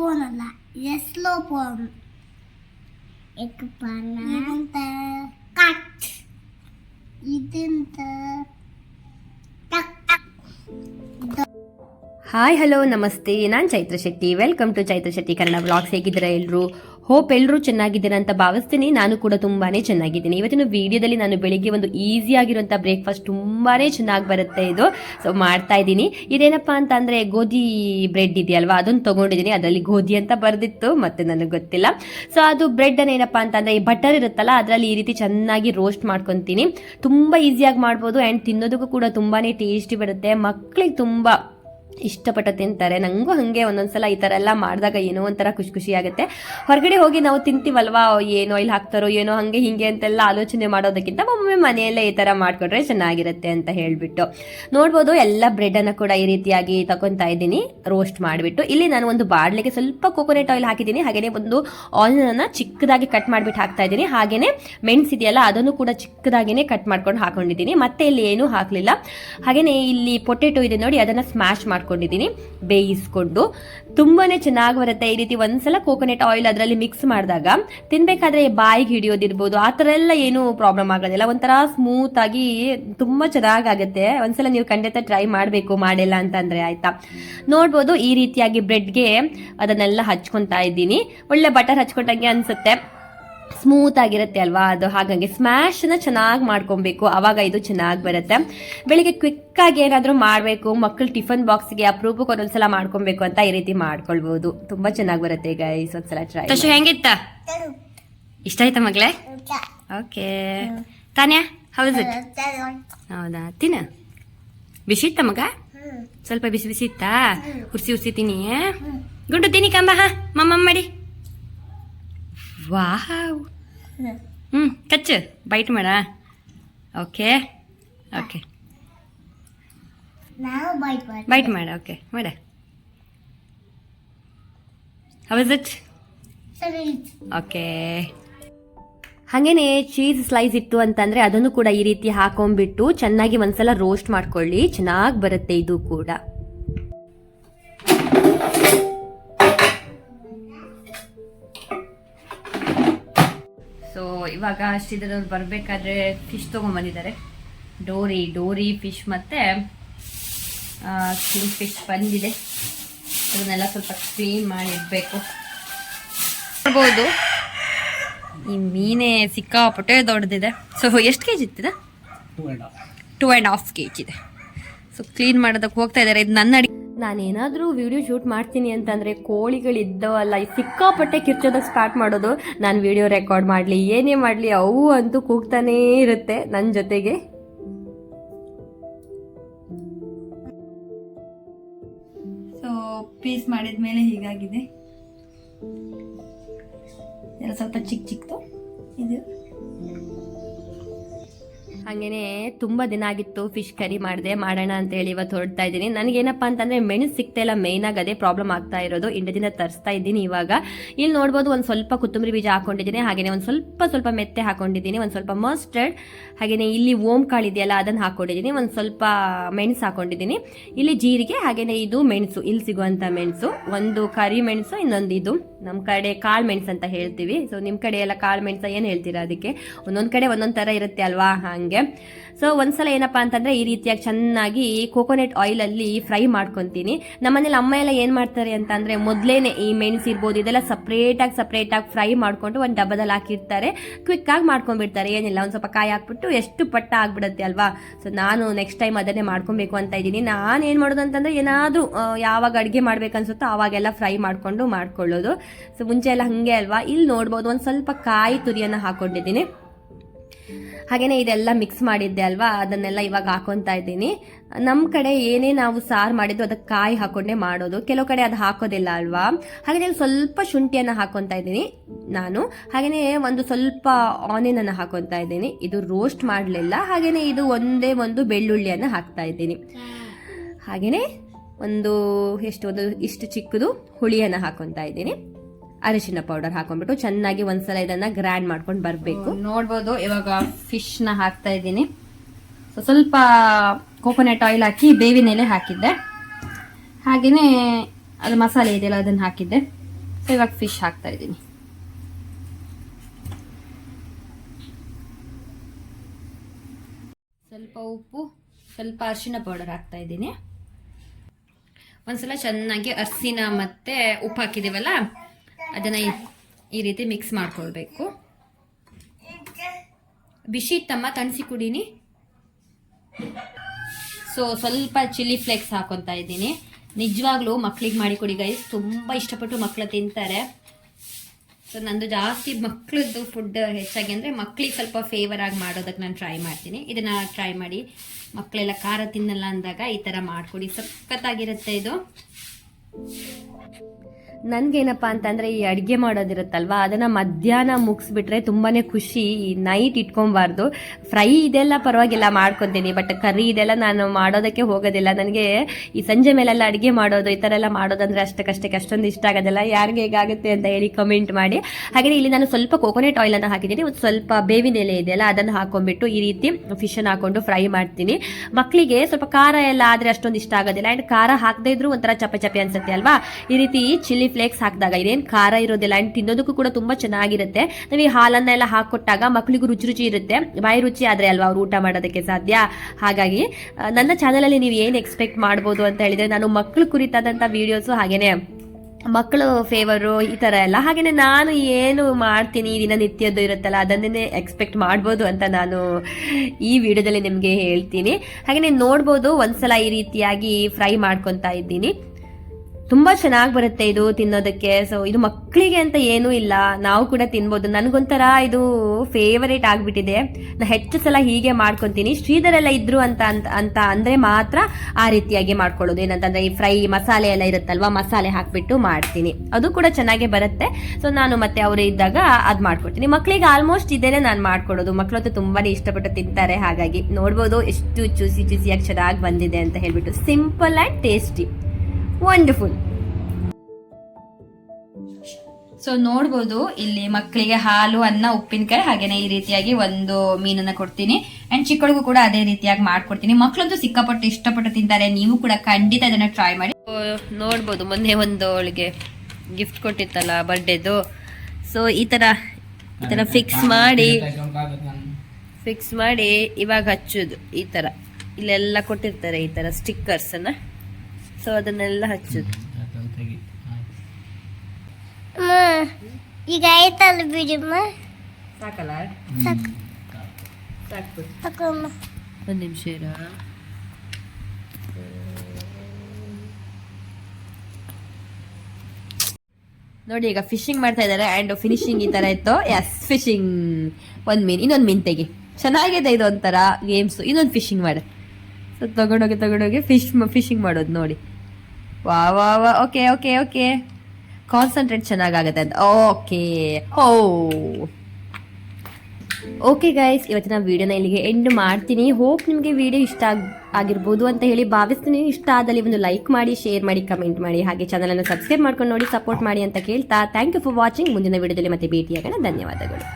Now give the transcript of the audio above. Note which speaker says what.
Speaker 1: போகணும்ல எஸ்லோ போகணும். எக்கு பண்ண? இது இந்த
Speaker 2: ಹಾಯ್ ಹಲೋ ನಮಸ್ತೆ. ನಾನು Chaitra Shetty. Welcome to Chaitra Shetty Kannada blogs ಹೇಗಿದ್ದೀರಾ ಎಲ್ಲರೂ ಹೋಪ್ ಎಲ್ಲರೂ ಚೆನ್ನಾಗಿದ್ದೀರಾ ಅಂತ ಭಾವಿಸ್ತೀನಿ. ನಾನು ಕೂಡ ತುಂಬಾನೇ ಚೆನ್ನಾಗಿದ್ದೀನಿ. ಇವತ್ತಿನ ವಿಡಿಯೋದಲ್ಲಿ ನಾನು ಬೆಳಿಗ್ಗೆ ಒಂದು ಈಸಿ ಆಗಿರುವಂಥ ಬ್ರೇಕ್ಫಾಸ್ಟ್ ತುಂಬಾನೇ ಚೆನ್ನಾಗಿ ಬರುತ್ತೆ ಇದು. ಸೊ ಮಾಡ್ತಾ ಇದ್ದೀನಿ. ಇದೇನಪ್ಪ ಅಂತ ಅಂದ್ರೆ ಗೋಧಿ ಬ್ರೆಡ್ ಇದೆಯಲ್ವಾ? ಅದನ್ನು ತಗೊಂಡಿದ್ದೀನಿ. ಅದರಲ್ಲಿ ಗೋಧಿ ಅಂತ ಬರೆದಿತ್ತು. ಮತ್ತೆ ನನಗೆ ಗೊತ್ತಿಲ್ಲ. ಸೊ ಅದು ಬ್ರೆಡ್ ಅನ್ನ ಏನಪ್ಪ ಅಂತಂದ್ರೆ ಈ ಬಟರ್ ಇರುತ್ತಲ್ಲ, ಅದರಲ್ಲಿ ಈ ರೀತಿ ಚೆನ್ನಾಗಿ ರೋಸ್ಟ್ ಮಾಡ್ಕೊತೀನಿ. ತುಂಬಾ ಈಸಿಯಾಗಿ ಮಾಡ್ಬೋದು. ಆ್ಯಂಡ್ ತಿನ್ನೋದಕ್ಕೂ ಕೂಡ ತುಂಬಾನೇ ಟೇಸ್ಟಿ ಬರುತ್ತೆ. ಮಕ್ಕಳಿಗೆ ತುಂಬಾ ಇಷ್ಟಪಟ್ಟು ತಿಂತಾರೆ. ನನಗೂ ಹಾಗೆ ಒಂದೊಂದ್ಸಲ ಈ ಥರ ಎಲ್ಲ ಮಾಡಿದಾಗ ಏನೋ ಒಂಥರ ಖುಷಿ ಖುಷಿ ಆಗುತ್ತೆ. ಹೊರಗಡೆ ಹೋಗಿ ನಾವು ತಿಂತೀವಲ್ವಾ? ಏನೋ ಇಲ್ಲಿ ಹಾಕ್ತಾರೋ ಏನೋ ಹಂಗೆ ಹಿಂಗೆ ಅಂತೆಲ್ಲ ಆಲೋಚನೆ ಮಾಡೋದಕ್ಕಿಂತ ಒಮ್ಮೊಮ್ಮೆ ಮನೆಯಲ್ಲೇ ಈ ಥರ ಮಾಡಿಕೊಟ್ರೆ ಚೆನ್ನಾಗಿರುತ್ತೆ ಅಂತ ಹೇಳಿಬಿಟ್ಟು. ನೋಡ್ಬೋದು ಎಲ್ಲ ಬ್ರೆಡನ್ನು ಕೂಡ ಈ ರೀತಿಯಾಗಿ ತಗೊತಾ ಇದ್ದೀನಿ. ರೋಸ್ಟ್ ಮಾಡಿಬಿಟ್ಟು. ಇಲ್ಲಿ ನಾನು ಒಂದು ಬಾಡ್ಲಿಗೆ ಸ್ವಲ್ಪ ಕೋಕೋನಟ್ ಆಯಿಲ್ ಹಾಕಿದ್ದೀನಿ. ಹಾಗೆಯೇ ಒಂದು ಆಯಿಲನ್ನು ಚಿಕ್ಕದಾಗಿ ಕಟ್ ಮಾಡಿಬಿಟ್ಟು ಹಾಕ್ತಾ ಇದ್ದೀನಿ. ಹಾಗೆಯೇ ಮೆಣಸಿದೆಯಲ್ಲ ಅದನ್ನು ಕೂಡ ಚಿಕ್ಕದಾಗಿನೇ ಕಟ್ ಮಾಡ್ಕೊಂಡು ಹಾಕೊಂಡಿದ್ದೀನಿ. ಮತ್ತೆ ಇಲ್ಲಿ ಏನೂ ಹಾಕಲಿಲ್ಲ. ಹಾಗೆಯೇ ಇಲ್ಲಿ ಪೊಟೆಟೊ ಇದೆ ನೋಡಿ, ಅದನ್ನು ಸ್ಮ್ಯಾಶ್ ಮಾಡ್ಕೊಂಡಿದ್ದೀನಿ. ಬೇಯಿಸ್ಕೊಂಡು ತುಂಬಾನೇ ಚೆನ್ನಾಗಿ ಬರುತ್ತೆ. ಈ ರೀತಿ ಒಂದ್ಸಲ ಕೋಕೋನಟ್ ಆಯಿಲ್ ಅದರಲ್ಲಿ ಮಿಕ್ಸ್ ಮಾಡಿದಾಗ ತಿನ್ಬೇಕಾದ್ರೆ ಬಾಯಿಗೆ ಹಿಡಿಯೋದಿರ್ಬೋದು. ಆ ಥರ ಎಲ್ಲ ಏನೂ ಪ್ರಾಬ್ಲಮ್ ಆಗೋದಿಲ್ಲ. ಒಂಥರ ಸ್ಮೂತ್ ಆಗಿ ತುಂಬಾ ಚೆನ್ನಾಗಾಗುತ್ತೆ. ಒಂದ್ಸಲ ನೀವು ಖಂಡಿತ ಟ್ರೈ ಮಾಡಬೇಕು, ಮಾಡಿಲ್ಲ ಅಂತಂದ್ರೆ ಆಯ್ತಾ? ನೋಡ್ಬೋದು ಈ ರೀತಿಯಾಗಿ ಬ್ರೆಡ್ಗೆ ಅದನ್ನೆಲ್ಲ ಹಚ್ಕೊತಾ ಇದ್ದೀನಿ. ಒಳ್ಳೆ ಬಟರ್ ಹಚ್ಕೊಂಡಂಗೆ ಅನ್ಸುತ್ತೆ. ಸ್ಮೂತ್ ಆಗಿರುತ್ತೆ ಅಲ್ವಾ? ಅದು ಹಾಗಾಗಿ ಸ್ಮ್ಯಾಶ್ನ ಚೆನ್ನಾಗಿ ಮಾಡ್ಕೊಬೇಕು. ಅವಾಗ ಇದು ಚೆನ್ನಾಗಿ ಬರುತ್ತೆ. ಬೆಳಿಗ್ಗೆ ಕ್ವಿಕ್ ಆಗಿ ಏನಾದರೂ ಮಾಡಬೇಕು. ಮಕ್ಕಳು ಟಿಫನ್ ಬಾಕ್ಸ್ಗೆ ಅಪ್ರೂಪಕ್ಕೆ ಒಂದೊಂದ್ಸಲ ಮಾಡ್ಕೊಬೇಕು ಅಂತ ಈ ರೀತಿ ಮಾಡ್ಕೊಳ್ಬೋದು. ತುಂಬಾ ಚೆನ್ನಾಗಿ ಬರುತ್ತೆ ಗೈಸ್ ಒಂದ್ಸಲ ಟ್ರೈ ಹೆಂಗಿತ್ತ? ಇಷ್ಟ ಆಯ್ತಾ ಮಗಳೇ? ಓಕೆ. ತಾನ್ಯಾ ಹೌದು ಹೌದಾ? ತಿನ್ನ. ಬಿಸಿ ಇತ್ತ ಮಗ? ಸ್ವಲ್ಪ ಬಿಸಿ ಬಿಸಿ ಇತ್ತಾ? ಉರ್ಸಿ ಉರ್ಸಿ ತಿನ್ನಿ ಗುಂಡು ತಿನ್ನಿ ಕಂಬ ಹಾ. ಮಮ್ಮ ಮಾಡಿ. ವಾವ್ ಹ್ಞೂ ಕಚ್ಚು. ಬೈಟ್ ಮಾಡ. ಓಕೆ ಓಕೆ
Speaker 1: ಬೈಟ್ ಮಾಡಿ.
Speaker 2: ಓಕೆ ಮಾಡ. ಹೌಸ್ ಇಟ್ ಓಕೆ ಹಾಗೇನೆ ಚೀಸ್ ಸ್ಲೈಸ್ ಇತ್ತು ಅಂತಂದ್ರೆ ಅದನ್ನು ಕೂಡ ಈ ರೀತಿ ಹಾಕೊಂಡ್ಬಿಟ್ಟು ಚೆನ್ನಾಗಿ ಒಂದ್ಸಲ ರೋಸ್ಟ್ ಮಾಡ್ಕೊಳ್ಳಿ. ಚೆನ್ನಾಗಿ ಬರುತ್ತೆ ಇದು ಕೂಡ. ಇವಾಗ ಶ್ರೀಧರವ್ರು ಬರಬೇಕಾದ್ರೆ ಫಿಶ್ ತೊಗೊಂಬಂದಿದ್ದಾರೆ ಡೋರಿ ಡೋರಿ ಫಿಶ್ ಮತ್ತೆ ಕಿಂಗ್ ಫಿಶ್ ಬಂದಿದೆ. ಅದನ್ನೆಲ್ಲ ಸ್ವಲ್ಪ ಕ್ಲೀನ್ ಮಾಡಿ ಇಡಬೇಕು ನೋಡ್ಬೋದು ಈ ಮೀನೇ ಸಿಕ್ಕಾಪಟ್ಟೆ ದೊಡ್ಡದಿದೆ. ಸೊ ಎಷ್ಟು K G ಇತ್ತಿದೆ two and half K G ಇದೆ. ಸೊ ಕ್ಲೀನ್ ಮಾಡೋದಕ್ಕೆ ಹೋಗ್ತಾ ಇದ್ದಾರೆ. ಇದು ನನ್ನ ಅಡಿ ನಾನೇನಾದರೂ ವಿಡಿಯೋ ಶೂಟ್ ಮಾಡ್ತೀನಿ ಅಂತಂದರೆ ಕೋಳಿಗಳಿದ್ದವಲ್ಲ ಸಿಕ್ಕಾಪಟ್ಟೆ ಕಿರ್ಚೋದಕ್ಕೆ ಸ್ಟಾರ್ಟ್ ಮಾಡೋದು ನಾನು ವಿಡಿಯೋ ರೆಕಾರ್ಡ್ ಮಾಡಲಿ, ಏನೇ ಮಾಡಲಿ, ಅವು ಅಂತೂ ಕೂಗ್ತಾನೇ ಇರುತ್ತೆ ನನ್ನ ಜೊತೆಗೆ.
Speaker 3: ಸೊ ಪೀಸ್ ಮಾಡಿದ್ಮೇಲೆ ಹೀಗಾಗಿದೆ. ಎಲ್ಲ ಸ್ವಲ್ಪ ಚಿಕ್ಕ ಚಿಕ್ಕದು ಇದು.
Speaker 2: ಹಾಗೇನೆ ತುಂಬ ದಿನ ಆಗಿತ್ತು ಫಿಶ್ ಕರಿ ಮಾಡಿದೆ, ಮಾಡೋಣ ಅಂತ ಹೇಳಿ ಇವತ್ತು ಹೊರಡ್ತಾ ಇದ್ದೀನಿ. ನನಗೇನಪ್ಪ ಅಂತಂದ್ರೆ ಮೆಣಸು ಸಿಗ್ತಾ ಇಲ್ಲ ಮೇಯ್ನ್ ಆಗಿ ಅದೇ ಪ್ರಾಬ್ಲಮ್ ಆಗ್ತಾ ಇರೋದು. ಇಂಡಿಯಾದಿಂದ ತರಿಸ್ತಾ ಇದ್ದೀನಿ ಇವಾಗ. ಇಲ್ಲಿ ನೋಡ್ಬೋದು ಒಂದು ಸ್ವಲ್ಪ ಕೊತ್ತಂಬರಿ ಬೀಜ ಹಾಕೊಂಡಿದ್ದೀನಿ, ಹಾಗೇನೆ ಒಂದು ಸ್ವಲ್ಪ ಸ್ವಲ್ಪ ಮೆತ್ತೆ ಹಾಕೊಂಡಿದ್ದೀನಿ, ಒಂದು ಸ್ವಲ್ಪ ಮಸ್ಟರ್ಡ್ ಹಾಗೇನೆ ಇಲ್ಲಿ ಓಂ ಕಾಳು ಇದೆಯಲ್ಲ, ಅದನ್ನು ಹಾಕೊಂಡಿದ್ದೀನಿ, ಒಂದು ಸ್ವಲ್ಪ ಮೆಣಸು ಹಾಕೊಂಡಿದ್ದೀನಿ. ಇಲ್ಲಿ ಜೀರಿಗೆ, ಹಾಗೇನೆ ಇದು ಮೆಣಸು, ಇಲ್ಲಿ ಸಿಗುವಂಥ ಮೆಣಸು. ಒಂದು ಕರಿ ಮೆಣಸು, ಇನ್ನೊಂದು ಇದು. ನಮ್ಮ ಕಡೆ ಕಾಳು ಮೆಣಸು ಅಂತ ಹೇಳ್ತೀವಿ. ಸೊ ನಿಮ್ಮ ಕಡೆ ಎಲ್ಲ ಕಾಳು ಮೆಣಸು ಏನು ಹೇಳ್ತೀರಾ ಅದಕ್ಕೆ? ಒಂದೊಂದು ಕಡೆ ಒಂದೊಂದು ಥರ ಇರುತ್ತೆ ಅಲ್ವಾ? ಹಾಗೆ. ಸೊ ಒಂದ್ಸಲ ಏನಪ್ಪ ಅಂತಂದ್ರೆ ಈ ರೀತಿಯಾಗಿ ಚೆನ್ನಾಗಿ ಕೋಕೋನಟ್ ಆಯಿಲ್ ಅಲ್ಲಿ ಫ್ರೈ ಮಾಡ್ಕೊತೀನಿ. ನಮ್ಮನೇಲಿ ಅಮ್ಮ ಎಲ್ಲ ಏನ್ ಮಾಡ್ತಾರೆ ಅಂತ ಅಂದ್ರೆ ಮೊದ್ಲೇನೆ ಈ ಮೆಣಸು ಇರ್ಬೋದು, ಇದೆಲ್ಲ ಸಪ್ರೇಟ್ ಆಗಿ ಸಪ್ರೇಟ್ ಆಗಿ ಫ್ರೈ ಮಾಡ್ಕೊಂಡು ಒಂದು ಡಬ್ಬದಲ್ಲಿ ಹಾಕಿರ್ತಾರೆ. ಕ್ವಿಕ್ ಆಗಿ ಮಾಡ್ಕೊಂಡ್ಬಿಡ್ತಾರೆ. ಏನಿಲ್ಲ, ಒಂದ್ ಸ್ವಲ್ಪ ಕಾಯಿ ಹಾಕ್ಬಿಟ್ಟು ಎಷ್ಟು ಪಟ್ಟ ಆಗ್ಬಿಡುತ್ತೆ ಅಲ್ವಾ? ಸೊ ನಾನು ನೆಕ್ಸ್ಟ್ ಟೈಮ್ ಅದನ್ನೇ ಮಾಡ್ಕೊಬೇಕು ಅಂತ ಇದ್ದೀನಿ. ನಾನು ಏನು ಮಾಡೋದು ಅಂತಂದ್ರೆ ಏನಾದರೂ ಯಾವಾಗ ಅಡುಗೆ ಮಾಡ್ಬೇಕನ್ಸುತ್ತೋ ಆವಾಗೆಲ್ಲ ಫ್ರೈ ಮಾಡ್ಕೊಂಡು ಮಾಡ್ಕೊಳ್ಳೋದು. ಸೊ ಮುಂಚೆ ಎಲ್ಲ ಹಾಗೆ ಅಲ್ವಾ? ಇಲ್ಲಿ ನೋಡ್ಬೋದು, ಒಂದು ಸ್ವಲ್ಪ ಕಾಯಿ ತುರಿಯನ್ನು ಹಾಕೊಂಡಿದ್ದೀನಿ. ಹಾಗೇನೆ ಇದೆಲ್ಲ ಮಿಕ್ಸ್ ಮಾಡಿದ್ದೆ ಅಲ್ವಾ? ಅದನ್ನೆಲ್ಲ ಇವಾಗ ಹಾಕೊತಾ ಇದ್ದೀನಿ. ನಮ್ಮ ಕಡೆ ಏನೇ ನಾವು ಸಾರು ಮಾಡಿದ್ದು ಅದಕ್ಕೆ ಕಾಯಿ ಹಾಕೊಂಡೆ ಮಾಡೋದು. ಕೆಲವು ಕಡೆ ಅದು ಹಾಕೋದಿಲ್ಲ ಅಲ್ವಾ? ಹಾಗೇನೆ ಸ್ವಲ್ಪ ಶುಂಠಿಯನ್ನು ಹಾಕೊತಾ ಇದ್ದೀನಿ ನಾನು. ಹಾಗೆಯೇ ಒಂದು ಸ್ವಲ್ಪ ಆನಿಯನನ್ನು ಹಾಕೊತಾ ಇದ್ದೀನಿ. ಇದು ರೋಸ್ಟ್ ಮಾಡಲಿಲ್ಲ. ಹಾಗೆಯೇ ಇದು ಒಂದೇ ಒಂದು ಬೆಳ್ಳುಳ್ಳಿಯನ್ನು ಹಾಕ್ತಾ ಇದ್ದೀನಿ. ಹಾಗೆಯೇ ಒಂದು ಎಷ್ಟು ಒಂದು ಇಷ್ಟು ಚಿಕ್ಕದು ಹುಳಿಯನ್ನು ಹಾಕೊತಾ ಇದ್ದೀನಿ. ಅರಿಶಿನ ಪೌಡರ್ ಹಾಕೊಂಡ್ಬಿಟ್ಟು ಚೆನ್ನಾಗಿ ಒಂದ್ಸಲ ಇದನ್ನ ಗ್ರ್ಯಾಂಡ್ ಮಾಡ್ಕೊಂಡು ಬರಬೇಕು. ನೋಡ್ಬೋದು. ಇವಾಗ ಫಿಶ್ನ ಹಾಕ್ತಾ ಇದ್ದೀನಿ. ಸ್ವಲ್ಪ ಕೋಕೋನಟ್ ಆಯಿಲ್ ಹಾಕಿ ಬೇವಿನ ಎಲೆ ಹಾಕಿದ್ದೆ. ಹಾಗೆಯೇ ಅದು ಮಸಾಲೆ ಇದೆಯಲ್ಲ, ಅದನ್ನ ಹಾಕಿದ್ದೆ. ಇವಾಗ ಫಿಶ್ ಹಾಕ್ತಾ ಇದ್ದೀನಿ. ಸ್ವಲ್ಪ ಉಪ್ಪು, ಸ್ವಲ್ಪ ಅರಿಶಿನ ಪೌಡರ್ ಹಾಕ್ತಾ ಇದ್ದೀನಿ. ಒಂದ್ಸಲ ಚೆನ್ನಾಗಿ ಅರಿಶಿನ ಮತ್ತೆ ಉಪ್ಪು ಹಾಕಿದ್ದೀವಲ್ಲ ಅದನ್ನ ಈ- ರೀತಿ ಮಿಕ್ಸ್ ಮಾಡ್ಕೊಳ್ಬೇಕು. ಬಿಸಿ ತಮ್ಮ ತಣಿಸಿ ಕುಡೀನಿ. ಸೊ ಸ್ವಲ್ಪ ಚಿಲ್ಲಿ ಫ್ಲೇಕ್ಸ್ ಹಾಕೊತಾ ಇದ್ದೀನಿ. ನಿಜವಾಗ್ಲೂ ಮಕ್ಳಿಗೆ ಮಾಡಿ ಕೊಡಿ ಗೈಸ್ ತುಂಬ ಇಷ್ಟಪಟ್ಟು ಮಕ್ಕಳು ತಿಂತಾರೆ. ಸೊ ನಂದು ಜಾಸ್ತಿ ಮಕ್ಕಳದ್ದು ಫುಡ್ ಹೆಚ್ಚಾಗಿ ಅಂದರೆ ಮಕ್ಳಿಗೆ ಸ್ವಲ್ಪ ಫೇವರ್ ಆಗಿ ಮಾಡೋದಕ್ಕೆ ನಾನು ಟ್ರೈ ಮಾಡ್ತೀನಿ. ಇದನ್ನು ಟ್ರೈ ಮಾಡಿ ಮಕ್ಕಳೆಲ್ಲ ಖಾರ ತಿನ್ನಲ್ಲ ಅಂದಾಗ ಈ ಥರ ಮಾಡಿಕೊಡಿ. ಸಖತ್ತಾಗಿರುತ್ತೆ ಇದು. ನನಗೇನಪ್ಪ ಅಂತಂದರೆ ಈ ಅಡುಗೆ ಮಾಡೋದಿರುತ್ತಲ್ವ? ಅದನ್ನು ಮಧ್ಯಾಹ್ನ ಮುಗಿಸ್ಬಿಟ್ರೆ ತುಂಬಾ ಖುಷಿ. ಈ ನೈಟ್ ಇಟ್ಕೊಬಾರ್ದು. ಫ್ರೈ ಇದೆಲ್ಲ ಪರವಾಗಿಲ್ಲ, ಮಾಡ್ಕೊತೀನಿ. ಬಟ್ ಕರಿ ಇದೆಲ್ಲ ನಾನು ಮಾಡೋದಕ್ಕೆ ಹೋಗೋದಿಲ್ಲ. ನನಗೆ ಈ ಸಂಜೆ ಮೇಲೆಲ್ಲ ಅಡುಗೆ ಮಾಡೋದು, ಈ ಥರ ಎಲ್ಲ ಮಾಡೋದಂದ್ರೆ ಅಷ್ಟಕ್ಕಷ್ಟಕ್ಕೆ ಅಷ್ಟೊಂದು ಇಷ್ಟ ಆಗೋದಿಲ್ಲ. ಯಾರಿಗೆ ಹೇಗಾಗುತ್ತೆ ಅಂತ ಹೇಳಿ ಕಮೆಂಟ್ ಮಾಡಿ. ಹಾಗೆ ಇಲ್ಲಿ ನಾನು ಸ್ವಲ್ಪ ಕೊಕೊನೆಟ್ ಆಯಿಲ್ ಅನ್ನು ಹಾಕಿದ್ದೀನಿ. ಒಂದು ಸ್ವಲ್ಪ ಬೇವಿನ ಎಲೆ ಇದೆಯಲ್ಲ, ಅದನ್ನು ಹಾಕೊಂಡ್ಬಿಟ್ಟು ಈ ರೀತಿ ಫಿಶನ್ನು ಹಾಕೊಂಡು ಫ್ರೈ ಮಾಡ್ತೀನಿ. ಮಕ್ಕಳಿಗೆ ಸ್ವಲ್ಪ ಖಾರ ಎಲ್ಲ ಆದರೆ ಅಷ್ಟೊಂದು ಇಷ್ಟ ಆಗೋದಿಲ್ಲ. ಆ್ಯಂಡ್ ಖಾರ ಹಾಕದೇ ಇದ್ರೂ ಒಂಥರ ಚಪ್ಪೆ ಚಪೆ ಅನ್ಸುತ್ತೆ ಅಲ್ವಾ? ಈ ರೀತಿ ಚಿಲ್ಲಿ ಫ್ಲೇಕ್ಸ್ ಹಾಕಿದಾಗ, ಇದೇನು ಖಾರ ಇರೋದಿಲ್ಲ ಆ್ಯಂಡ್ ತಿನ್ನೋದಕ್ಕೂ ಕೂಡ ತುಂಬ ಚೆನ್ನಾಗಿರುತ್ತೆ. ನಾವು ಈ ಹಾಲನ್ನೆಲ್ಲ ಹಾಕೊಟ್ಟಾಗ ಮಕ್ಕಳಿಗೂ ರುಚಿ ರುಚಿ ಇರುತ್ತೆ. ಬಾಯಿ ರುಚಿ ಆದರೆ ಅಲ್ವಾ ಅವ್ರು ಊಟ ಮಾಡೋದಕ್ಕೆ ಸಾಧ್ಯ? ಹಾಗಾಗಿ ನನ್ನ ಚಾನಲಲ್ಲಿ ನೀವು ಏನು ಎಕ್ಸ್ಪೆಕ್ಟ್ ಮಾಡ್ಬೋದು ಅಂತ ಹೇಳಿದರೆ, ನಾನು ಮಕ್ಕಳು ಕುರಿತಾದಂಥ ವೀಡಿಯೋಸು ಹಾಗೇನೆ. ಮಕ್ಕಳು ಫೇವರು ಈ ಥರ ಎಲ್ಲ. ಹಾಗೆಯೇ ನಾನು ಏನು ಮಾಡ್ತೀನಿ, ದಿನನಿತ್ಯದ್ದು ಇರುತ್ತಲ್ಲ ಅದನ್ನೇ ಎಕ್ಸ್ಪೆಕ್ಟ್ ಮಾಡ್ಬೋದು ಅಂತ ನಾನು ಈ ವಿಡಿಯೋದಲ್ಲಿ ನಿಮಗೆ ಹೇಳ್ತೀನಿ. ಹಾಗೆಯೇ ನೋಡ್ಬೋದು, ಒಂದ್ಸಲ ಈ ರೀತಿಯಾಗಿ ಫ್ರೈ ಮಾಡ್ಕೊತಾ ಇದ್ದೀನಿ. ತುಂಬ ಚೆನ್ನಾಗಿ ಬರುತ್ತೆ ಇದು ತಿನ್ನೋದಕ್ಕೆ. ಸೊ ಇದು ಮಕ್ಕಳಿಗೆ ಅಂತ ಏನೂ ಇಲ್ಲ. ನಾವು ಕೂಡ ತಿನ್ಬೋದು. ನನಗೊಂಥರ ಇದು ಫೇವರೇಟ್ ಆಗಿಬಿಟ್ಟಿದೆ. ನಾ ಹೆಚ್ಚು ಸಲ ಹೀಗೆ ಮಾಡ್ಕೊತೀನಿ. ಶ್ರೀಧರೆಲ್ಲ ಇದ್ರು ಅಂತ ಅಂತ ಅಂತ ಅಂದರೆ ಮಾತ್ರ ಆ ರೀತಿಯಾಗಿ ಮಾಡ್ಕೊಳ್ಳೋದು. ಏನಂತಂದ್ರೆ ಈ ಫ್ರೈ ಮಸಾಲೆ ಎಲ್ಲ ಇರುತ್ತಲ್ವಾ, ಮಸಾಲೆ ಹಾಕ್ಬಿಟ್ಟು ಮಾಡ್ತೀನಿ. ಅದು ಕೂಡ ಚೆನ್ನಾಗೇ ಬರುತ್ತೆ. ಸೊ ನಾನು ಮತ್ತೆ ಅವರು ಇದ್ದಾಗ ಅದು ಮಾಡ್ಕೊಡ್ತೀನಿ. ಮಕ್ಕಳಿಗೆ ಆಲ್ಮೋಸ್ಟ್ ಇದೇನೆ ನಾನು ಮಾಡ್ಕೊಡೋದು. ಮಕ್ಕಳಂತೂ ತುಂಬಾನೇ ಇಷ್ಟಪಟ್ಟು ತಿಂತಾರೆ ಹಾಗಾಗಿ. ನೋಡ್ಬೋದು ಎಷ್ಟು ಚೂಸಿ ಚೂಸಿಯಾಗಿ ಚೆನ್ನಾಗಿ ಬಂದಿದೆ ಅಂತ ಹೇಳ್ಬಿಟ್ಟು. Simple and tasty wonderful so ನೋಡ್ಬೋದು ಇಲ್ಲಿ ಮಕ್ಕಳಿಗೆ ಹಾಲು ಅನ್ನ ಉಪ್ಪಿನಕಾಯಿ ಹಾಗೇನೆ ಈ ರೀತಿಯಾಗಿ ಒಂದು ಮೀನನ್ನ ಕೊಡ್ತೀನಿ. ಅಂಡ್ ಚಿಕ್ಕಳಿಗೂ ಕೂಡ ಅದೇ ರೀತಿಯಾಗಿ ಮಾಡ್ಕೊಡ್ತೀನಿ. ಮಕ್ಕಳಂತೂ ಸಿಕ್ಕಾಪಟ್ಟು ಇಷ್ಟಪಟ್ಟು ತಿಂತಾರೆ. ನೀವು ಕೂಡ ಖಂಡಿತ ಅದನ್ನ ಟ್ರೈ ಮಾಡಿ. ನೋಡ್ಬೋದು ಮೊನ್ನೆ ಒಂದು ಅವಳಿಗೆ ಗಿಫ್ಟ್ ಕೊಟ್ಟಿತ್ತಲ್ಲ ಬರ್ಡೇದು ಸೊ ಈ ತರ ಈ ತರ ಫಿಕ್ಸ್ ಮಾಡಿ ಫಿಕ್ಸ್ ಮಾಡಿ ಇವಾಗ ಹಚ್ಚೋದು ಈ ತರ. ಇಲ್ಲೆಲ್ಲ ಕೊಟ್ಟಿರ್ತಾರೆ ಈ ತರ ಸ್ಟಿಕ್ಕರ್ಸ್ ಅನ್ನ. ಸೊ ಅದನ್ನೆಲ್ಲ ಹಚ್ಚೋದು
Speaker 1: ಅಮ್ಮ, ಈಗ ಆಯ್ತಲ್ಲ ಬಿಡಮ್ಮ
Speaker 2: ಸಾಕಲ್ಲ?
Speaker 1: ಸಾಕು.
Speaker 2: ಸಾಕು.
Speaker 1: ತಗೊಮ್ಮ
Speaker 2: ಒಂದು ನಿಮಿಷ ಇರ. ನೋಡಿ ಈಗ ಫಿಶಿಂಗ್ ಮಾಡ್ತಾ ಇದ್ದಾರೆ ಆ್ಯಂಡ್ ಫಿನಿಶಿಂಗ್ ಈ ಥರ ಇತ್ತು. ಎಸ್ ಫಿಶಿಂಗ್ ಒಂದು ಮೀನ್ ಇನ್ನೊಂದು ಮೀನ್ ತೆಗಿ. ಚೆನ್ನಾಗಿದೆ ಇದು ಒಂಥರ ಗೇಮ್ಸ್ ಇನ್ನೊಂದು ಫಿಶಿಂಗ್ ಮಾಡು. ಸೊ ತಗೊಂಡೋಗಿ ತಗೊಂಡೋಗಿ ಫಿಶ್ ಫಿಶಿಂಗ್ ಮಾಡೋದು ನೋಡಿ. ವಾ ವಾ ವಾ. ಓಕೆ ಓಕೆ ಓಕೆ ಕಾನ್ಸಂಟ್ರೇಟ್ ಚೆನ್ನಾಗಾಗುತ್ತೆ ಅಂತ. ಓಕೆ ಓ ಓಕೆ ಗೈಸ್ ಇವತ್ತಿನ ವಿಡಿಯೋನ ಇಲ್ಲಿಗೆ ಎಂಡ್ ಮಾಡ್ತೀನಿ. ಹೋಪ್ ನಿಮಗೆ ವಿಡಿಯೋ ಇಷ್ಟ ಆಗ್- ಆಗಿರ್ಬೋದು ಅಂತ ಹೇಳಿ ಭಾವಿಸ್ತೀನಿ. ಇಷ್ಟ ಆದಲ್ಲಿ ಒಂದು ಲೈಕ್ ಮಾಡಿ ಶೇರ್ ಮಾಡಿ ಕಮೆಂಟ್ ಮಾಡಿ. ಹಾಗೆ ಚಾನಲನ್ನು ಸಬ್ಸ್ಕ್ರೈಬ್ ಮಾಡ್ಕೊಂಡು ನೋಡಿ ಸಪೋರ್ಟ್ ಮಾಡಿ ಅಂತ ಕೇಳ್ತಾ. ಥ್ಯಾಂಕ್ ಯು ಫಾರ್ ವಾಚಿಂಗ್ ಮುಂದಿನ ವಿಡಿಯೋದಲ್ಲಿ ಮತ್ತೆ ಭೇಟಿಯಾಗೋಣ. ಧನ್ಯವಾದಗಳು.